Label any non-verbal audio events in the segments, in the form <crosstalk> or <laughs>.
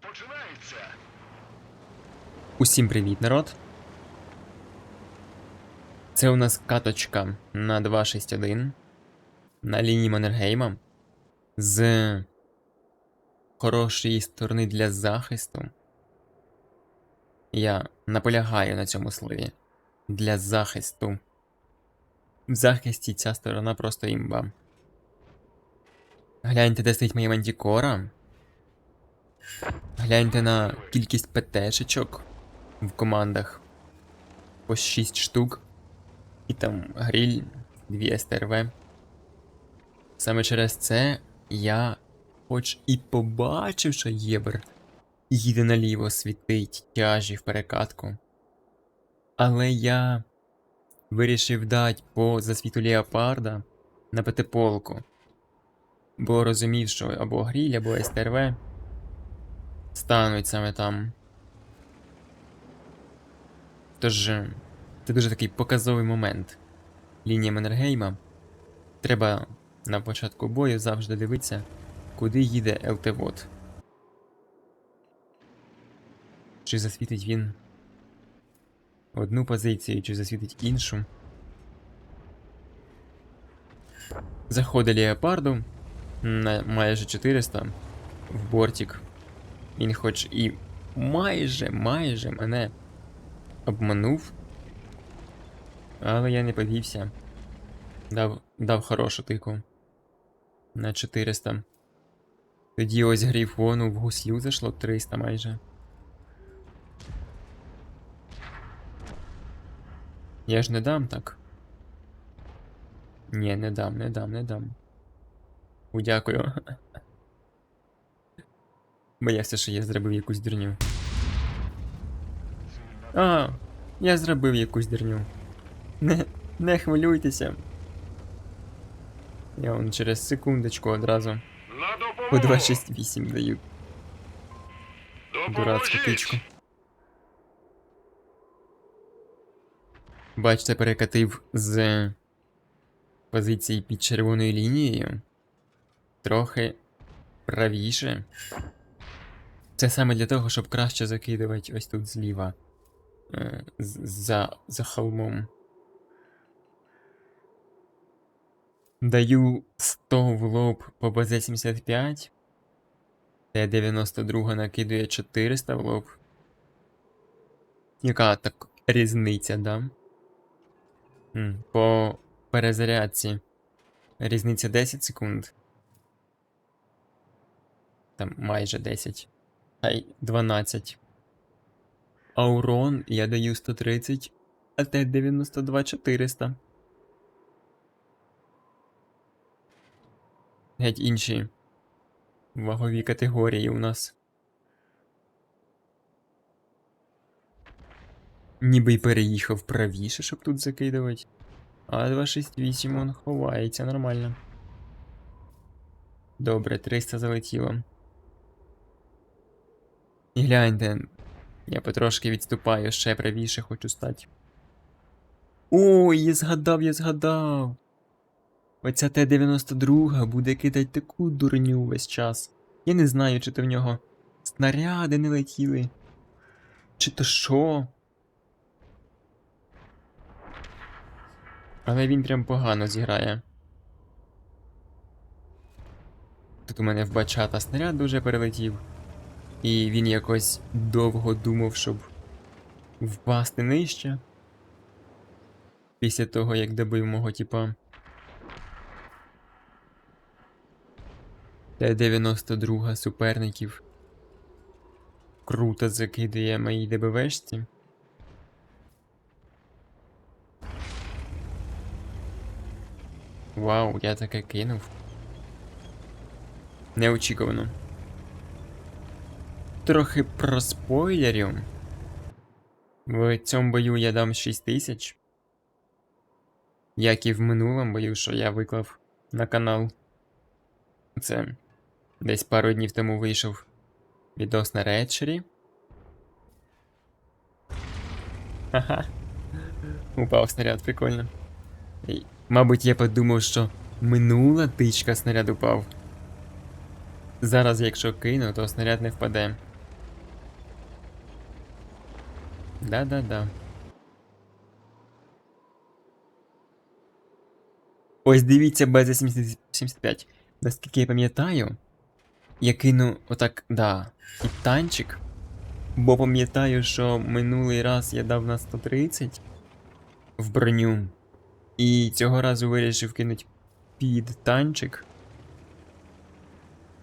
починається. Усім привіт, народ. Це у нас каточка на 261 на лінії Маннергейма з хорошої сторони для захисту. Я наполягаю на цьому слові. Для захисту. В захисті ця сторона просто імба. Гляньте, де стоїть моя мантікора. Гляньте на кількість ПТшечок в командах. По 6 штук. І там гриль, 2 СТРВ. Саме через це я, хоч і побачив, що Єбер їде наліво світить тяжі в перекатку. Але я вирішив дати по засвіту Леопарда на п'ятиполку. Бо розумів, що або гріль, або СТРВ стануть саме там. Тож, е, це дуже такий показовий момент. Лінія Маннергейма. Треба на початку бою завжди дивитися, куди їде ЛТВОД. Чи засвітить він одну позицію, чи засвітить іншу. Заходить Леопарду на майже 400 в бортик. Він хоч і майже, майже мене обманув. Але я не подівся. Дав, дав хорошу тику. На 400. Тоді ось грифону в гуслю зайшло 300 майже. Я ж не дам так. Ні, не дам, не дам, не дам. У, Дякую. <laughs> Боявся, що я зробив якусь дурню. А, я зробив якусь дурню. Не, не хвилюйтеся. Я вам через секундочку одразу по допомогу! 268 даю дурацьку тичку. Бачите, перекатив з позиції під червоною лінією. Трохи правіше. Це саме для того, щоб краще закидувати ось тут зліва. Е, за, за холмом. Даю 100 в лоб по БЗ-75. Т-92 накидує 400 в лоб. Яка так різниця, да? По перезарядці. Різниця 10 секунд. Там майже 10. Ай, 12. А урон я даю 130, а Т-92 400. Геть інші вагові категорії у нас. Ніби й переїхав правіше, щоб тут закидувати. А 268 он ховається нормально. Добре, 300 залетіло. І гляньте, я потрошки відступаю, ще правіше хочу стати. Ой, я згадав, я згадав. Оця Т-92 буде кидати таку дурню весь час. Я не знаю, чи то в нього снаряди не летіли. Чи то що. Але він прям погано зіграє. Тут у мене в бачата снаряд дуже перелетів. І він якось довго думав, щоб впасти нижче. Після того, як добив мого типа. Т-92 суперників. Круто закидає моїй ДБВшці. Вау, я таке кинув. Неочікувано. Трохи про спойлерів. В цьому бою я дам 6000. Як і в минулому бою, що я виклав на канал. Це десь пару днів тому вийшов відос на речері. Ха-ха. Упав снаряд, прикольно. І, мабуть, я подумав, що минула тичка снаряд упав. Зараз, якщо кину, то снаряд не впаде. Да-да-да. Ось дивіться БЗ-75. Наскільки я пам'ятаю, я кину отак, да, і танчик. Бо пам'ятаю, що минулий раз я дав на 130 в броню. І цього разу вирішив кинути під танчик.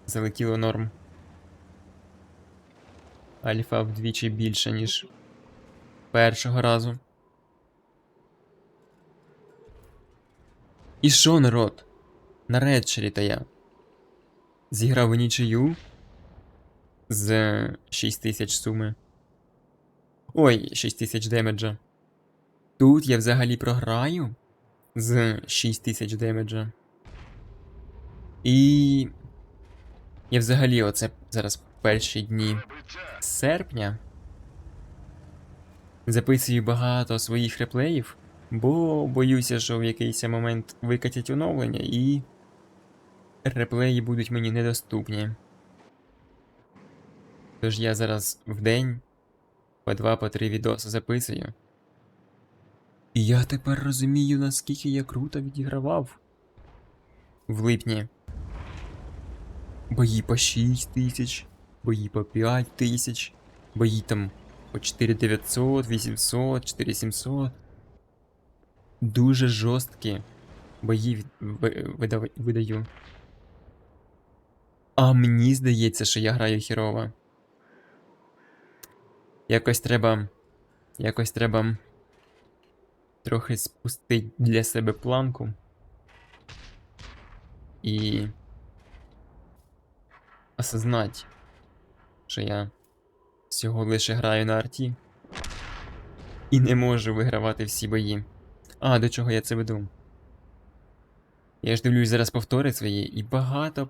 Залетіло норм. Альфа вдвічі більше, ніж першого разу. І що, народ? На редшері та я. Зіграв у нічию з 6 тисяч суми. Ой, 6 тисяч демеджа. Тут я взагалі програю з 6 тисяч демеджа. І. Я взагалі оце зараз перші дні серпня записую багато своїх реплеїв, бо боюся, що в якийсь момент викатять оновлення і реплеї будуть мені недоступні. Тож я зараз в день по два по три відоси записую. І я тепер розумію, наскільки я круто відігравав в липні. Бої по 6 тисяч, бої по 5 тисяч, бої там по 4900, 800, 4700. Дуже жорсткі бої видаю. А мені здається, що я граю хірово. Якось треба. Якось треба. Трохи спустити для себе планку. І. Осознать, що я всього лише граю на арті. І не можу вигравати всі бої. А, до чого я це веду? Я ж дивлюсь зараз повтори свої, і багато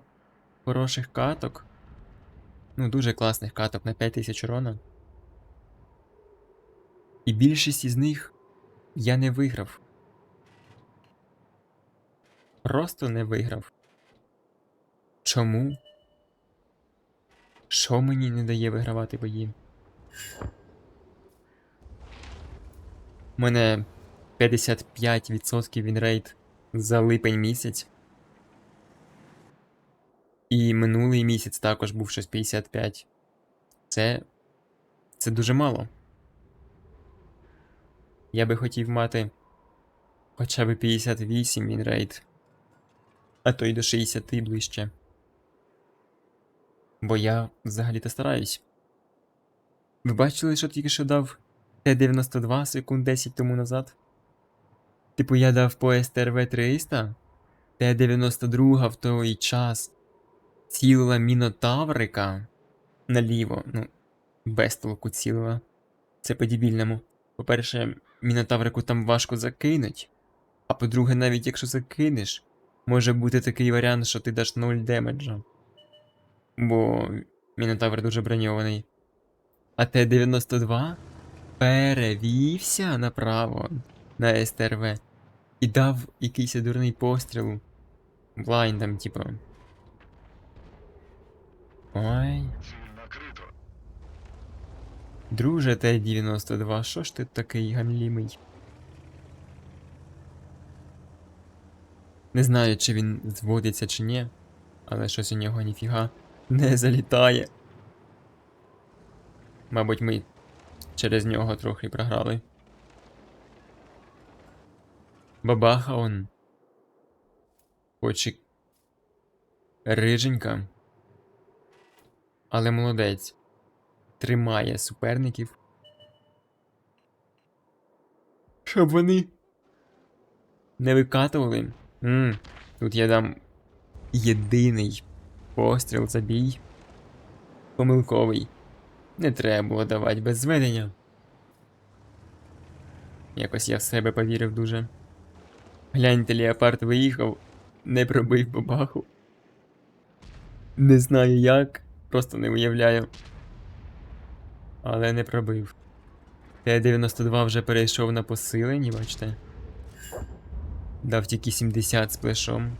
хороших каток. Ну, дуже класних каток на 5000 урона. І більшість із них я не виграв. Просто не виграв. Чому? Що мені не дає вигравати бої? У мене 55% вінрейт за липень місяць. І минулий місяць також був щось 55. Це. Це дуже мало. Я би хотів мати хоча б 58 вінрейт, а то й до 60 ближче. Бо я взагалі-то стараюсь. Ви бачили, що тільки що дав Т-92 секунд 10 тому назад? Типу я дав по СТРВ 300, Т-92 в той час цілила мінотаврика наліво, ну, без толку цілила. Це по-дебільному. По-перше, мінотаврику там важко закинуть. А по-друге, навіть якщо закинеш, може бути такий варіант, що ти даш 0 демеджа. Бо мінотавр дуже броньований. А Т-92 перевівся направо на СТРВ і дав якийсь дурний постріл блайндом, типу. Ой. Друже Т-92, що ж ти такий гамлімий? Не знаю, чи він зводиться чи ні, але щось у нього ніфіга не залітає. Мабуть, ми через нього трохи програли. Бабаха он. Хоч і риженька. Але молодець. Тримає суперників. Щоб вони не викатували. М, Тут я дам єдиний постріл за бій. Помилковий. Не треба було давати без зведення. Якось я в себе повірив дуже. Гляньте, Леопард виїхав, не пробив бабаху. Не знаю як, просто не уявляю. Але не пробив. Т-92 вже перейшов на посилені, бачите. Дав тільки 70 з плешом.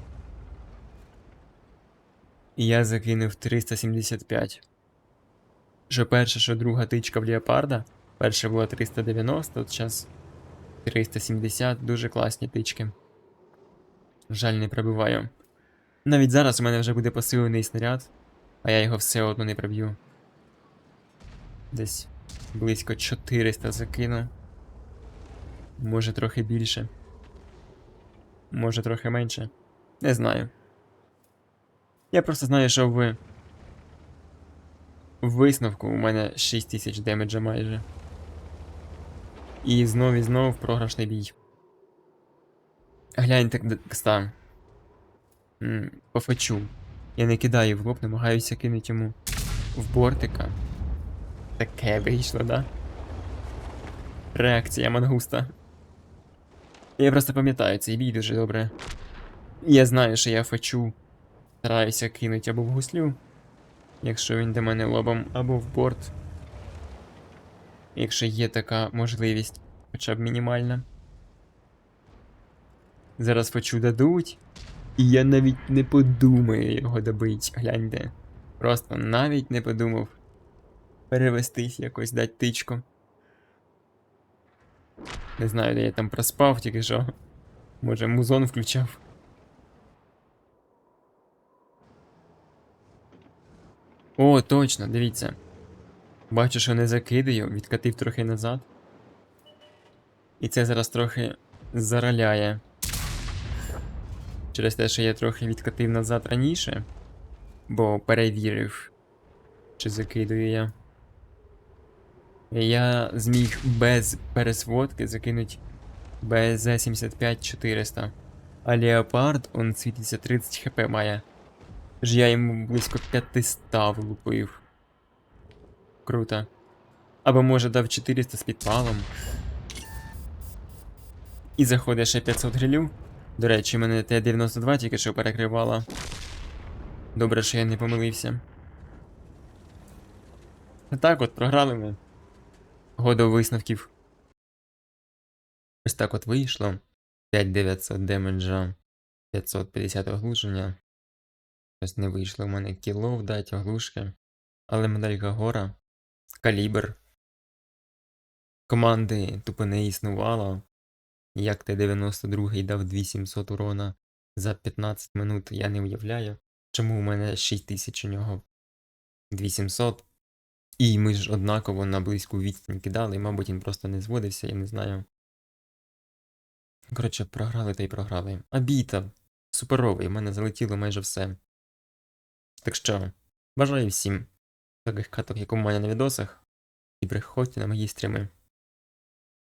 І я закинув 375. Що перша, що друга тичка в леопарда Перше було 390, от зараз 370, дуже класні тички. Жаль, не пробиваю. Навіть зараз у мене вже буде посилений снаряд, а я його все одно не проб'ю. Десь близько 400 закину. Може трохи більше. Може трохи менше. Не знаю. Я просто знаю, що в. Висновку у мене 6000 демеджа майже. І знов і знов програшний бій. Гляньте, кста. По фачу. Я не кидаю в лоб, намагаюся кинути йому в бортика. Таке вийшло, да? Реакція мангуста. Я просто пам'ятаю цей бій дуже добре. Я знаю, що я фачу. Стараюся кинути або в гуслю, якщо він до мене лобом, або в борт. Якщо є така можливість, хоча б мінімальна. Зараз фачу дадуть, і я навіть не подумаю його добить. Гляньте. Просто навіть не подумав перевестись якось дать тичку. Не знаю, де я там проспав, тільки що. Може, музон включав. О, точно, дивіться. Бачу, що не закидаю, відкатив трохи назад. І це зараз трохи зараляє. Через те, що я трохи відкатив назад раніше, бо перевірив, чи закидую я. Я зміг без пересводки закинуть БЗ-75 400. А Леопард, он світиться 30 хп має. Ж я йому близько 500 влупив. Круто. Або може дав 400 з підпалом. І заходить ще 500 грилів. До речі, мене Т-92 тільки що перекривала. Добре, що я не помилився. Так от, програли ми. Года висновків. Ось так от вийшло. 5900 демеджа, 550 оглушення. Ось не вийшло в мене кіло вдать, оглушки. Але медалька гора, калібр. Команди тупо не існувало. Як Т-92 дав 2700 урона за 15 минут, я не уявляю. Чому у мене 6000 у нього 2700. І ми ж однаково на близьку відстань кидали, і, мабуть, він просто не зводився, я не знаю. Коротше, програли та й програли. А бій-то суперовий, в мене залетіло майже все. Так що, бажаю всім таких каток, як у мене на відосах, і приходьте на мої стріми.